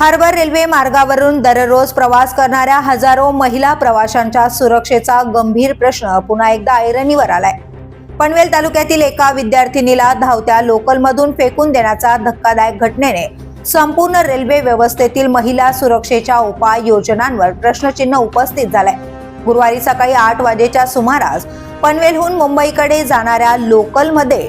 Harbour railway मार्गावरून दररोज प्रवास करणाऱ्या हजारो महिला प्रवाशांच्या सुरक्षेचा गंभीर प्रश्न पुन्हा एकदा ऐरणीवर आलाय. पनवेल तालुक्यातील एका विद्यार्थिनीला धावत्या लोकलमधून फेकून देण्याचा धक्कादायक घटनेने संपूर्ण रेल्वे व्यवस्थेतील महिला सुरक्षेच्या उपाययोजनांवर प्रश्नचिन्ह उपस्थित झालंय. गुरुवारी सकाळी आठ वाजेच्या सुमारास पनवेलहून मुंबईकडे जाणाऱ्या लोकलमध्ये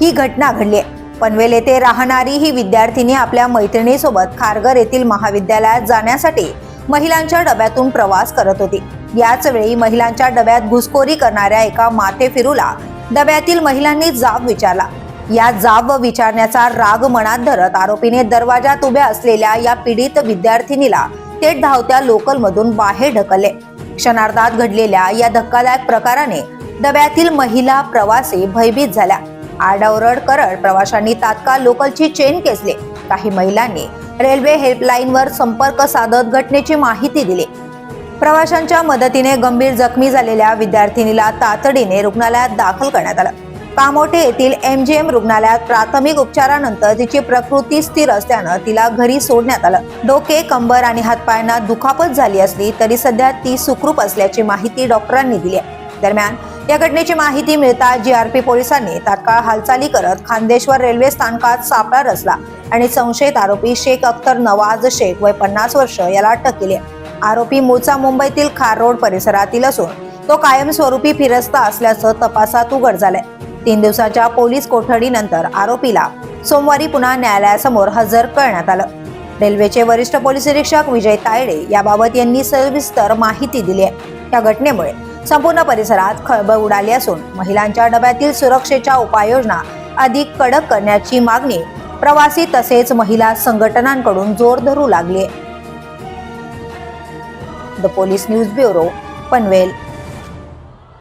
ही घटना घडली आहे. पनवेल येथे राहणारी ही विद्यार्थिनी आपल्या मैत्रिणीसोबत खारघर येथील महाविद्यालयात जाण्यासाठी महिलांच्या डब्यातून प्रवास करत होती. याच वेळी महिलांच्या डब्यात घुसखोरी करणाऱ्या एका माथेफिरूला डब्यातील महिलांनी जाब विचारला. या जाब विचारण्याचा राग मनात धरत आरोपीने दरवाजात उभ्या असलेल्या या पीडित विद्यार्थिनीला थेट धावत्या लोकलमधून बाहेर ढकलले. क्षणार्धात घडलेल्या या धक्कादायक प्रकाराने डब्यातील महिला प्रवासी भयभीत झाल्या. आरडाओरड करत प्रवाशांनी तात्काळ लोकलची चेन केसले. काही महिलांनी रेल्वे हेल्पलाईनवर संपर्क साधत घटनेची माहिती दिली. प्रवाशांच्या मदतीने गंभीर जखमी झालेल्या विद्यार्थिनीला तातडीने रुग्णालयात दाखल करण्यात आलं. कामोठे येथील एम जी एम रुग्णालयात प्राथमिक उपचारानंतर तिची प्रकृती स्थिर असल्यानं तिला घरी सोडण्यात आलं. डोके कंबर आणि हातपायांना दुखापत झाली असली तरी सध्या ती सुखरूप असल्याची माहिती डॉक्टरांनी दिली आहे. दरम्यान या घटनेची माहिती मिळता जीआरपी पोलिसांनी तात्काळ हालचाली करत खांदेश्वर रेल्वे स्थानकात सापळा रचला आणि संशयित आरोपी शेख अख्तर नवाज शेख वय पन्नास वर्ष याला अटक केली आहे. आरोपी मूळचा मुंबईतील खार रोड परिसरातील असून तो कायमस्वरूपी फिरस्ता असल्याचं तपासात उघड झालंय. तीन दिवसाच्या पोलीस कोठडीनंतर आरोपीला सोमवारी पुन्हा न्यायालयासमोर हजर करण्यात आलं. रेल्वेचे वरिष्ठ पोलीस निरीक्षक विजय तायडे याबाबत यांनी सविस्तर माहिती दिली आहे. या घटनेमुळे संपूर्ण परिसरात खळबळ उडाली असून महिलांच्या डब्यातील सुरक्षेच्या उपाययोजना अधिक कडक करण्याची मागणी प्रवासी तसेच महिला संघटनांकडून जोर धरू लागली the police news bureau Panvel.